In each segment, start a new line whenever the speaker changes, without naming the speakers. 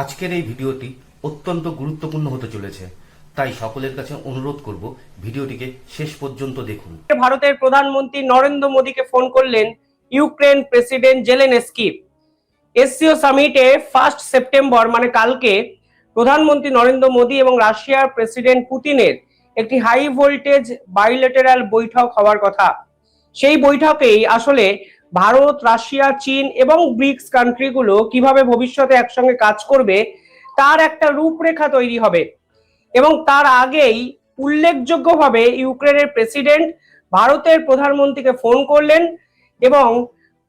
আজকের এই ভিডিওটি অত্যন্ত গুরুত্বপূর্ণ হতে চলেছে, তাই সকলের কাছে অনুরোধ করব ভিডিওটিকে শেষ পর্যন্ত দেখুন।
ভারতের প্রধানমন্ত্রী নরেন্দ্র মোদীকে ফোন করলেন ইউক্রেন প্রেসিডেন্ট জেলেনস্কি। এসসিও সামিটে ফার্স্ট সেপ্টেম্বর মানে কালকে, প্রধানমন্ত্রী নরেন্দ্র মোদী এবং রাশিয়ার প্রেসিডেন্ট পুতিনের একটি হাই ভোল্টেজ বাইলেটারাল বৈঠক হওয়ার কথা। সেই বৈঠকেই আসলে ভারত, রাশিয়া, চীন এবং ব্রিক্স কান্ট্রিগুলো কীভাবে ভবিষ্যতে একসঙ্গে কাজ করবে, তার একটা রূপরেখা তৈরি হবে। এবং তার আগেই উল্লেখযোগ্যভাবে ইউক্রেনের প্রেসিডেন্ট ভারতের প্রধানমন্ত্রীকে ফোন করলেন এবং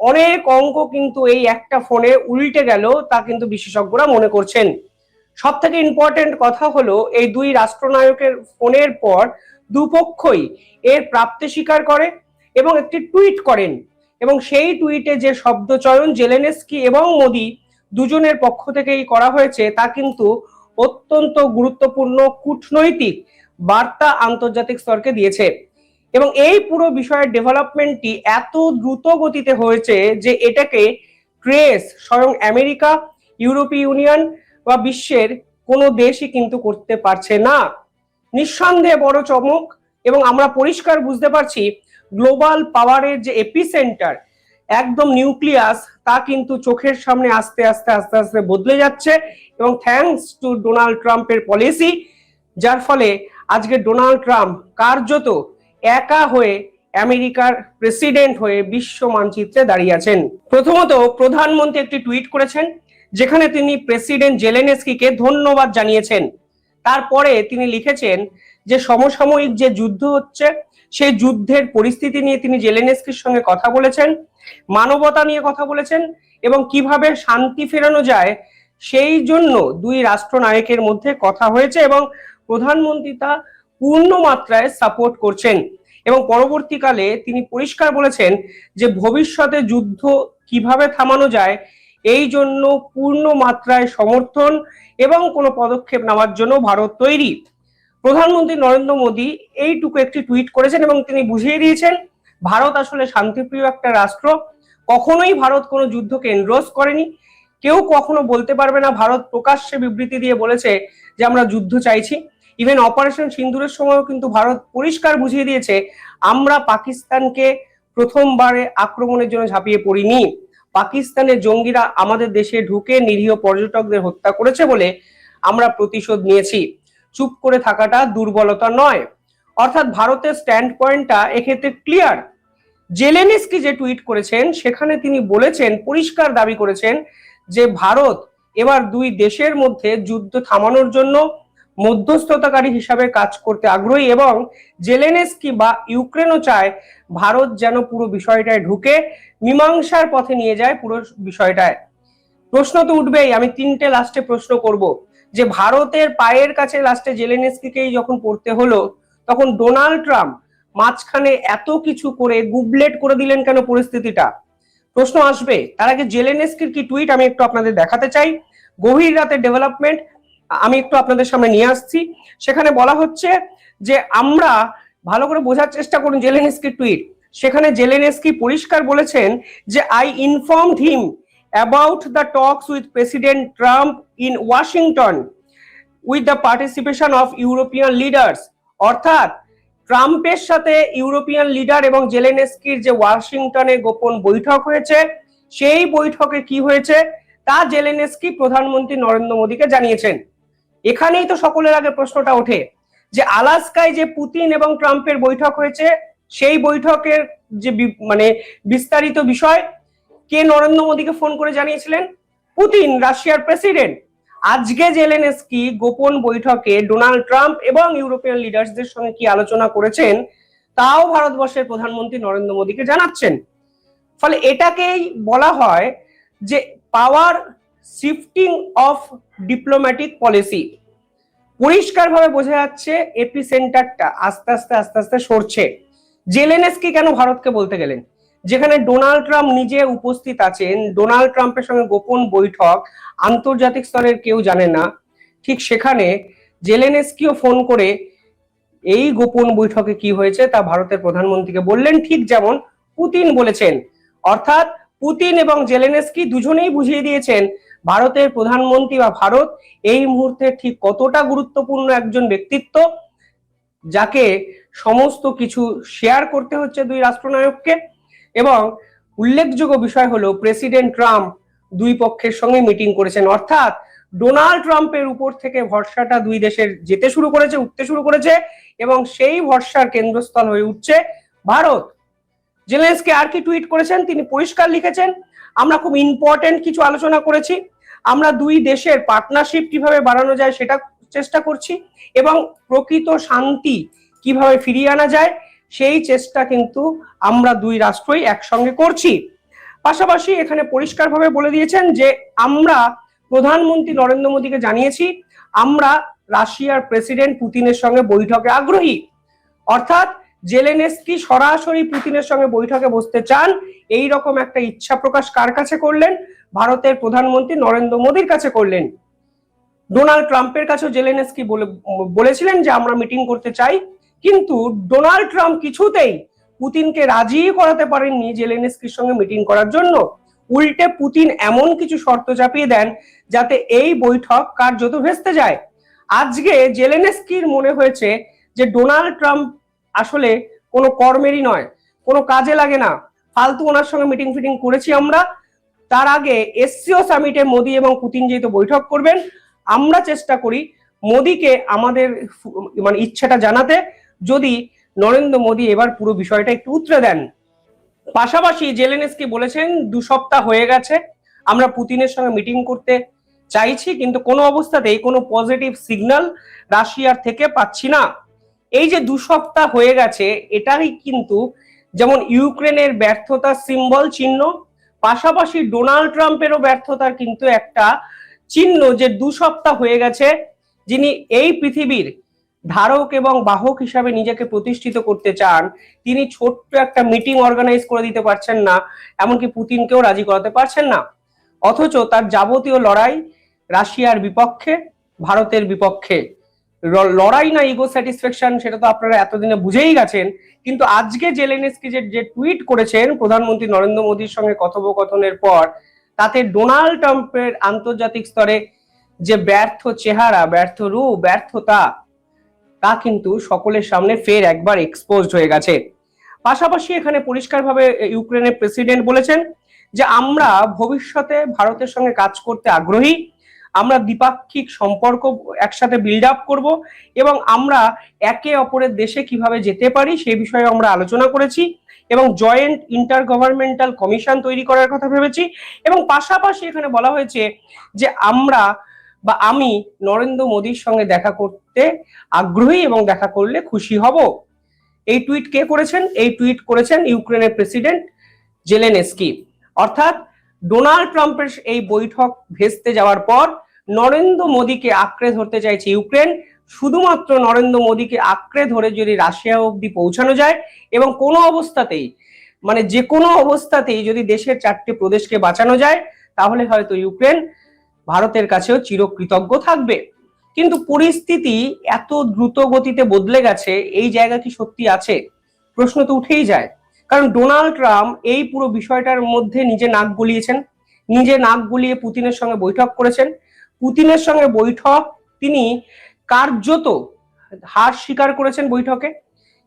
অনেক অঙ্ক কিন্তু এই একটা ফোনে উল্টে গেল, তা কিন্তু বিশেষজ্ঞরা মনে করছেন। সব থেকে ইম্পর্টেন্ট কথা হলো, এই দুই রাষ্ট্রনায়কের ফোনের পর দুপক্ষই এর প্রাপ্তি স্বীকার করে এবং একটি টুইট করেন। এবং সেই টুইটে যে শব্দচয়ন জেলেনেস্কি এবং মোদি দুজনের পক্ষ থেকেই করা হয়েছে, তা কিন্তু অত্যন্ত গুরুত্বপূর্ণ কূটনৈতিক বার্তা আন্তর্জাতিক স্তরকে দিয়েছে। এবং এই পুরো বিষয়ের ডেভেলপমেন্টটি এত দ্রুত গতিতে হয়েছে যে এটাকে ট্রেস, স্বয়ং আমেরিকা, ইউরোপীয় ইউনিয়ন বা বিশ্বের কোনো দেশই কিন্তু করতে পারছে না। নিঃসন্দেহে বড় চমক এবং আমরা পরিষ্কার বুঝতে পারছি গ্লোবাল পাওয়ারের যে এপিসেন্টার, একদম নিউক্লিয়াস, তা কিন্তু চোখের সামনে আস্তে আস্তে আস্তে আস্তে বদলে যাচ্ছে এবং থ্যাঙ্কস টু ডোনাল্ড ট্রাম্পের পলিসি, যার ফলে আজকে ডোনাল্ড ট্রাম্প কার্যত একা হয়ে আমেরিকার প্রেসিডেন্ট হয়ে বিশ্ব মানচিত্রে দাঁড়িয়ে আছেন। প্রথমত, প্রধানমন্ত্রী একটি টুইট করেছেন, যেখানে তিনি প্রেসিডেন্ট জেলেনেস্কিকে ধন্যবাদ জানিয়েছেন। তারপরে তিনি লিখেছেন যে সমসাময়িক যে যুদ্ধ হচ্ছে সেই যুদ্ধের পরিস্থিতি নিয়ে তিনি জেলেনেস্কির সঙ্গে কথা বলেছেন, মানবতা নিয়ে কথা বলেছেন এবং কীভাবে শান্তি ফেরানো যায় সেই জন্য দুই রাষ্ট্রনায়কের মধ্যে কথা হয়েছে এবং প্রধানমন্ত্রী তা পূর্ণ মাত্রায় সাপোর্ট করছেন। এবং পরবর্তীকালে তিনি পরিষ্কার বলেছেন যে ভবিষ্যতে যুদ্ধ কীভাবে থামানো যায় এই জন্য পূর্ণ মাত্রায় সমর্থন এবং কোনো পদক্ষেপ নেওয়ার জন্য ভারত তৈরি। প্রধানমন্ত্রী নরেন্দ্র মোদী এইটুকু একটি টুইট করেছেন এবং তিনি বুঝিয়ে দিয়েছেন, ভারত আসলে শান্তিপ্রিয় একটা রাষ্ট্র। কখনোই ভারত কোনো যুদ্ধকে এনরোজ করেনি। কেউ কখনো বলতে পারবে না, ভারত প্রকাশ্যে বিবৃতি দিয়ে বলেছে যে আমরা যুদ্ধ চাইছি। ইভেন অপারেশন সিন্দুরের সময়ও কিন্তু ভারত পরিষ্কার বুঝিয়ে দিয়েছে, আমরা পাকিস্তানকে প্রথমবারে আক্রমণের জন্য ঝাঁপিয়ে পড়িনি। পাকিস্তানের জঙ্গিরা আমাদের দেশে ঢুকে নিরীহ পর্যটকদের হত্যা করেছে বলে আমরা প্রতিশোধ নিয়েছি। চুপ করে থাকাটা দুর্বলতা নয়। অর্থাৎ ভারতের স্ট্যান্ড পয়েন্টটা এক্ষেত্রে ক্লিয়ার। জেলেনিস্কি যে টুইট করেছেন, সেখানে তিনি বলেছেন, পরিষ্কার দাবি করেছেন যে ভারত এবার দুই দেশের মধ্যে যুদ্ধ থামানোর জন্য মধ্যস্থতাকারী হিসাবে কাজ করতে আগ্রহী এবং জেলেনেস্কি বা ইউক্রেনও চায় ভারত যেন পুরো বিষয়টায় ঢুকে, মীমাংসার পথে নিয়ে যায় পুরো বিষয়টায়। প্রশ্ন তো উঠবেই, আমি তিনটে লাস্টে প্রশ্ন করব। যে ভারতের পায়ের কাছে লাস্টে জেলেনেস্কিকেই যখন পড়তে হলো, তখন ডোনাল্ড ট্রাম্প মাঝখানে এত কিছু করে গুবলেট করে দিলেন কেন পরিস্থিতিটা? প্রশ্ন আসবে, তার আগে জেলেনেস্কির কি টুইট আমি একটু আপনাদের দেখাতে চাই। গভীর রাতে ডেভেলপমেন্ট আমি একটু আপনাদের সামনে নিয়ে আসছি। সেখানে বলা হচ্ছে যে আমরা ভালো করে বোঝার চেষ্টা করুন জেলেনেস্কির টুইট সেখানে জেলেনেস্কি পরিষ্কার বলেছেন যে I informed him about the talks with president Trump in Washington with the participation of European leaders অর্থাৎ, ট্রাম্পের সাথে ইউরোপিয়ান লিডার এবং জেলেনেস্কির যে ওয়াশিংটনে গোপন বৈঠক হয়েছে, সেই বৈঠকে কি হয়েছে, তা জেলেনেস্কি প্রধানমন্ত্রী নরেন্দ্র মোদীকে জানিয়েছেন। এখানেই তো সকলের আগে প্রশ্নটা ওঠে যে, আলাস্কায় যে পুতিন এবং ট্রাম্পের বৈঠক হয়েছে, সেই বৈঠকের যে মানে বিস্তারিত বিষয় কে নরেন্দ্র মোদীকে ফোন করে জানিয়েছিলেন? পুতিন, রাশিয়ার প্রেসিডেন্ট। আজকে জেলেনেস্কি গোপন বৈঠকে ডোনাল্ড ট্রাম্প এবং ইউরোপিয়ান লিডার্সদের সঙ্গে কি আলোচনা করেছেন, তাও ভারতবর্ষের প্রধানমন্ত্রী নরেন্দ্র মোদীকে জানাচ্ছেন। ফলে এটাকেই বলা হয় যে power shifting of diplomatic policy. পরিষ্কারভাবে বোঝা যাচ্ছে এপি সেন্টারটা আস্তে আস্তে আস্তে আস্তে সরছে। জেলেনেস্কি কেন ভারতকে বলতে গেলেন? যেখানে ডোনাল্ড ট্রাম্প নিজে উপস্থিত আছেন, ডোনাল্ড ট্রাম্পের সঙ্গে গোপন বৈঠক আন্তর্জাতিক স্তরের কেউ জানে না। ঠিক সেখানে জেলেনেস্কিও ফোন করে এই গোপন বৈঠকে কি হয়েছে তা ভারতের প্রধানমন্ত্রীকে বললেন, ঠিক যেমন পুতিন বলেছেন। অর্থাৎ পুতিন এবং জেলেনেস্কি দুজনেই বুঝিয়ে দিয়েছেন, ভারতের প্রধানমন্ত্রী বা ভারত এই মুহূর্তে ঠিক কতটা গুরুত্বপূর্ণ একজন ব্যক্তিত্ব যাকে সমস্ত কিছু শেয়ার করতে হচ্ছে দুই রাষ্ট্রনায়ককে। এবং উল্লেখযোগ্য বিষয় হলো প্রেসিডেন্ট ট্রাম্প দুই পক্ষের সঙ্গে মিটিং করেছেন। অর্থাৎ ডোনাল্ড ট্রাম্পের উপর থেকে ভরসাটা দুই দেশের যেতে শুরু করেছে, উঠতে শুরু করেছে এবং সেই ভরসার কেন্দ্রস্থল হয়ে উঠছে ভারত। জেলেন্সকে আর কি টুইট করেছেন? তিনি পরিষ্কার লিখেছেন, আমরা খুব ইম্পর্টেন্ট কিছু আলোচনা করেছি। আমরা দুই দেশের পার্টনারশিপ কীভাবে বাড়ানো যায় সেটা চেষ্টা করছি এবং প্রকৃত শান্তি কীভাবে ফিরিয়ে আনা যায় সেই চেষ্টা কিন্তু আমরা দুই রাষ্ট্রই একসঙ্গে করছি। পাশাপাশি এখানে পরিষ্কারভাবে বলে দিয়েছেন যে আমরা প্রধানমন্ত্রী নরেন্দ্র মোদীকে জানিয়েছি, আমরা রাশিয়ার প্রেসিডেন্ট পুতিনের সঙ্গে বৈঠকে আগ্রহী। অর্থাৎ জেলেনেস্কি সরাসরি পুতিনের সঙ্গে বৈঠকে বসতে চান, এই রকম একটা ইচ্ছা প্রকাশ কার কাছে করলেন? ভারতের প্রধানমন্ত্রী নরেন্দ্র মোদীর কাছে করলেন। ডোনাল্ড ট্রাম্পের কাছেও জেলেনেস্কি বলে, বলেছিলেন যে আমরা মিটিং করতে চাই। কিন্তু ডোনাল্ড ট্রাম্প কিছুতেই পুতিনকে রাজি করাতে পারেননি জেলেনেস্কির সঙ্গে মিটিং করার জন্য। উল্টে পুতিন এমন কিছু শর্ত চাপিয়ে দেন যাতে এই বৈঠক কার্যত ভেস্তে যায়। আজকে জেলেনেস্কির মনে হয়েছে যে ডোনাল্ড ট্রাম্প আসলে কোনো কর্মেরই নয়, কোনো কাজে লাগে না। ফালতু ওনার সঙ্গে মিটিং ফিটিং করেছি আমরা। তার আগে এসসিও সামিটে মোদী এবং পুতিন যেহেতু বৈঠক করবেন, আমরা চেষ্টা করি মোদীকে আমাদের মানে ইচ্ছাটা জানাতে। যদি নরেন্দ্র মোদী এবার পুরো বিষয়টা একটু উতরে দেন। পাশাপাশি জেলেনেসকি বলেছেন, দু সপ্তাহ হয়ে গেছে, আমরা পুতিনের সঙ্গে মিটিং করতে চাইছি, কিন্তু কোনো অবস্থাতেই কোনো পজিটিভ সিগন্যাল রাশিয়ার থেকে পাচ্ছি না। এই যে দু সপ্তাহ হয়ে গেছে এটাই কিন্তু যেমন ইউক্রেনের ব্যর্থতার সিম্বল চিহ্ন, পাশাপাশি ডোনাল্ড ট্রাম্পেরও ব্যর্থতার কিন্তু একটা চিহ্ন যে দু সপ্তাহ হয়ে গেছে, যিনি এই পৃথিবীর ধারক এবং বাহক হিসাবে নিজেকে প্রতিষ্ঠিত করতে চান, তিনি ছোট্ট একটা মিটিং অর্গানাইজ করে দিতে পারছেন না, এমনকি পুতিনকেও রাজি করাতে পারছেন না। অথচ তার যাবতীয় লড়াই রাশিয়ার বিপক্ষে, ভারতের বিপক্ষে। লড়াই না ইগো স্যাটিসফ্যাকশন সেটা তো আপনারা এতদিনে বুঝেই গেছেন। কিন্তু আজকে জেলেনেসকি যে যে টুইট করেছেন প্রধানমন্ত্রী নরেন্দ্র মোদীর সঙ্গে কথোপকথনের পর, তাতে ডোনাল্ড ট্রাম্পের আন্তর্জাতিক স্তরে যে ব্যর্থ চেহারা, ব্যর্থ রূপ, ব্যর্থতা তা কিন্তু সকলের সামনে ফের একবার এক্সপোজড হয়ে গেছে। পাশাপাশি এখানে পরিষ্কারভাবে ইউক্রেনের প্রেসিডেন্ট বলেছেন যে, আমরা ভবিষ্যতে ভারতের সঙ্গে কাজ করতে আগ্রহী। আমরা দ্বিপাক্ষিক সম্পর্ক একসাথে বিল্ড আপ করব এবং আমরা একে অপরের দেশে কীভাবে যেতে পারি সে বিষয়ে আমরা আলোচনা করেছি এবং জয়েন্ট ইন্টার গভর্নমেন্টাল কমিশন তৈরি করার কথা ভেবেছি। এবং পাশাপাশি এখানে বলা হয়েছে যে, আমরা বা আমি নরেন্দ্র মোদীর সঙ্গে দেখা করতে আগ্রহী এবং দেখা করলে খুশি হব। এই টুইট কে করেছেন? এই টুইট করেছেন ইউক্রেনের প্রেসিডেন্ট জেলেনেস্কি। অর্থাৎ ডোনাল্ড ট্রাম্পের এই বৈঠক ভেস্তে যাওয়ার পর নরেন্দ্র মোদীকে আঁকড়ে ধরতে চাইছে ইউক্রেন। শুধুমাত্র নরেন্দ্র মোদীকে আঁকড়ে ধরে যদি রাশিয়া অবধি পৌঁছানো যায় এবং কোনো অবস্থাতেই মানে যে কোনো অবস্থাতেই যদি দেশের চারটি প্রদেশকে বাঁচানো যায়, তাহলে হয়তো ইউক্রেন ভারতের কাছেও চিরকৃতজ্ঞ থাকবে। কিন্তু পরিস্থিতি এত দ্রুত গতিতে বদলে গেছে, এই জায়গা কি সত্যি আছে? প্রশ্ন তো উঠেই যায়। কারণ ডোনাল্ড ট্রাম্প এই পুরো বিষয়টার মধ্যে নিজে নাক গলিয়েছেন। নিজে নাক গলিয়ে পুতিনের সঙ্গে বৈঠক করেছেন। পুতিনের সঙ্গে বৈঠক তিনি কার্যত হার স্বীকার করেছেন বৈঠকে।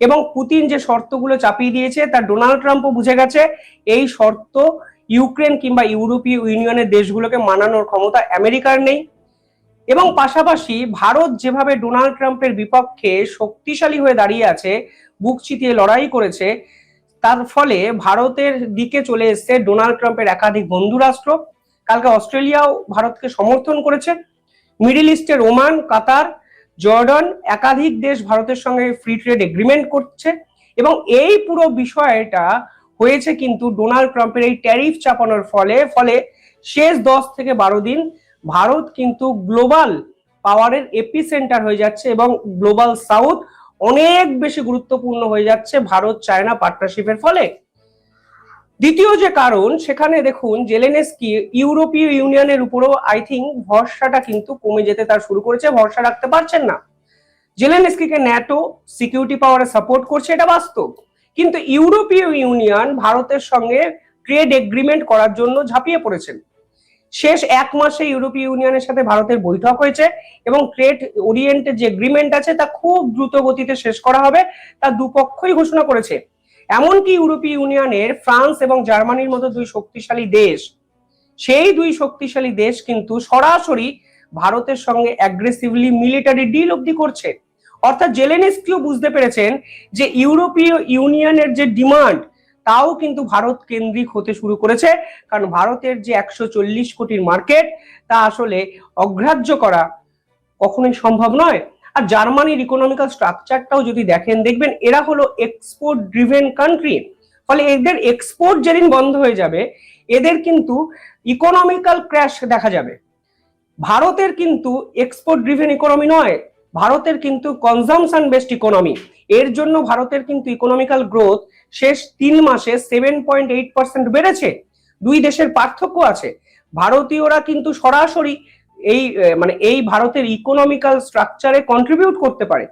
এবং পুতিন যে শর্তগুলো চাপিয়ে দিয়েছে, তা ডোনাল্ড ট্রাম্পও বুঝে গেছে। এই শর্ত ইউক্রেন কিংবা ইউরোপীয় ইউনিয়নের দেশগুলোকে মানানোর ক্ষমতা আমেরিকার নেই। এবং পাশাপাশি ভারত যেভাবে ডোনাল্ড ট্রাম্পের বিপক্ষে শক্তিশালী হয়ে দাঁড়িয়ে আছে, বুক চিতিয়ে লড়াই করেছে, তার ফলে ভারতের দিকে চলে এসেছে ডোনাল্ড ট্রাম্পের একাধিক বন্ধু রাষ্ট্র কালকে অস্ট্রেলিয়াও ভারতকে সমর্থন করেছে। মিডিল ইস্টের ওমান কাতার, জর্ডন একাধিক দেশ ভারতের সঙ্গে ফ্রি ট্রেড এগ্রিমেন্ট করছে। এবং এই পুরো বিষয়টা হয়েছে কিন্তু ডোনাল্ড ট্রাম্পের এই ট্যারিফ চাপানোর ফলে ফলে শেষ দশ থেকে বারো দিন ভারত কিন্তু গ্লোবাল পাওয়ারের এপি সেন্টার হয়ে যাচ্ছে এবং গ্লোবাল সাউথ অনেক বেশি গুরুত্বপূর্ণ হয়ে যাচ্ছে ভারত চায়না পার্টনারশিপের ফলে। দ্বিতীয় যে কারণ, সেখানে দেখুন জেলেনেস্কি ইউরোপীয় ইউনিয়নের উপরও আই থিঙ্ক ভরসাটা কিন্তু কমে যেতে তার শুরু করেছে, ভরসা রাখতে পারছেন না। জেলেনেস্কিকে ন্যাটো সিকিউরিটি পাওয়ারে সাপোর্ট করছে, এটা বাস্তব। কিন্তু ইউরোপীয় ইউনিয়ন ভারতের সঙ্গে ট্রেড এগ্রিমেন্ট করার জন্য ঝাঁপিয়ে পড়েছেন। শেষ এক মাসে ইউরোপীয় ইউনিয়নের সাথে ভারতের বৈঠক হয়েছে এবং ট্রেড ওরিয়েন্টেড যে এগ্রিমেন্ট আছে তা খুব দ্রুত গতিতে শেষ করা হবে, তা দুপক্ষই ঘোষণা করেছে। এমনকি ইউরোপীয় ইউনিয়নের ফ্রান্স এবং জার্মানির মতো দুই শক্তিশালী দেশ, সেই দুই শক্তিশালী দেশ কিন্তু সরাসরি ভারতের সঙ্গে অ্যাগ্রেসিভলি মিলিটারি ডিল অব্দি করছে। অর্থাৎ জেলেনেস্কিও বুঝতে পেরেছেন যে ইউরোপীয় ইউনিয়নের যে ডিমান্ড, তাও কিন্তু ভারত কেন্দ্রিক হতে শুরু করেছে। কারণ ভারতের যে একশো চল্লিশ কোটির মার্কেট, তা আসলে অগ্রাহ্য করা কখনোই সম্ভব নয়। আর জার্মানির ইকোনমিক্যাল স্ট্রাকচারটাও যদি দেখেন, দেখবেন এরা হলো এক্সপোর্ট ড্রিভেন কান্ট্রি ফলে এদের এক্সপোর্ট যেদিন বন্ধ হয়ে যাবে, এদের কিন্তু ইকোনমিক্যাল ক্র্যাশ দেখা যাবে। ভারতের কিন্তু এক্সপোর্ট ড্রিভেন ইকোনমি নয় ভারতের কিন্তু কনজামশন বেসড ইকোনমি এর জন্য ভারতের কিন্তু ইকোনমিক্যাল গ্রোথ শেষ তিন মাসে সেভেন পয়েন্ট এইট পার্সেন্ট বেড়েছে। দুই দেশের পার্থক্য আছে। ভারতীয়রা কিন্তু সরাসরি এই মানে এই ভারতের ইকোনমিক্যাল স্ট্রাকচারে কন্ট্রিবিউট করতে পারে।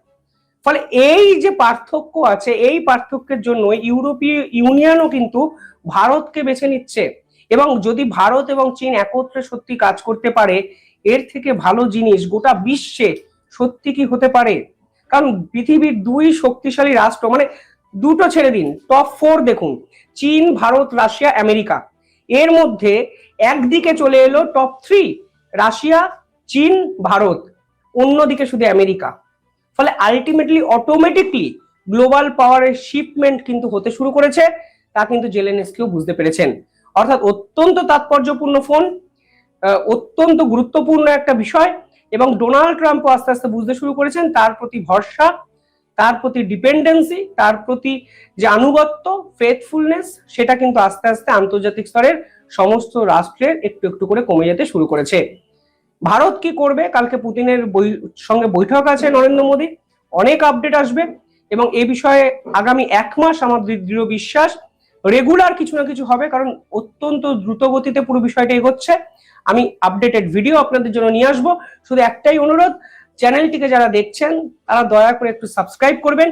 ফলে এই যে পার্থক্য আছে, এই পার্থক্যের জন্য ইউরোপীয় ইউনিয়নও কিন্তু ভারতকে বেছে নিচ্ছে। এবং যদি ভারত এবং চীন একত্রে সত্যি কাজ করতে পারে, এর থেকে ভালো জিনিস গোটা বিশ্বে সত্যি কি হতে পারে? কারণ পৃথিবীর দুই শক্তিশালী রাষ্ট্র মানে দুটো ছেড়ে দিন টপ ফোর দেখুন, চীন, ভারত, রাশিয়া, আমেরিকা। এর মধ্যে একদিকে চলে এলো টপ থ্রি রাশিয়া, চীন, ভারত। অন্যদিকে শুধু আমেরিকা। ফলে আলটিমেটলি অটোমেটিকলি গ্লোবাল পাওয়ারের শিপমেন্ট কিন্তু হতে শুরু করেছে, তা কিন্তু জেলেনেস্কিও বুঝতে পেরেছেন। অর্থাৎ অত্যন্ত তাৎপর্যপূর্ণ ফোন অত্যন্ত গুরুত্বপূর্ণ একটা বিষয়। এবং ডোনাল্ড ট্রাম্পও আস্তে আস্তে বুঝতে শুরু করেছেন, তার প্রতি ভরসা, তার প্রতি ডিপেন্ডেন্সি, তার প্রতি যে আনুগত্য ফেথফুলনেস সেটা কিন্তু আস্তে আস্তে আন্তর্জাতিক স্তরের সমস্ত রাষ্ট্রের একটু একটু করে কমে যেতে শুরু করেছে। ভারত কি করবে? কালকে পুতিনের সঙ্গে বৈঠক আছে নরেন্দ্র মোদী অনেক আপডেট আসবে এবং এ বিষয়ে আগামী এক মাস আমার দৃঢ় বিশ্বাস রেগুলার কিছু না কিছু হবে, কারণ অত্যন্ত দ্রুত গতিতে পুরো বিষয়টা এগোচ্ছে। আমি আপডেটেড ভিডিও আপনাদের জন্য নিয়ে আসব। শুধু একটাই অনুরোধ চ্যানেলটিকে যারা দেখছেন, তারা দয়া করে একটু সাবস্ক্রাইব করবেন।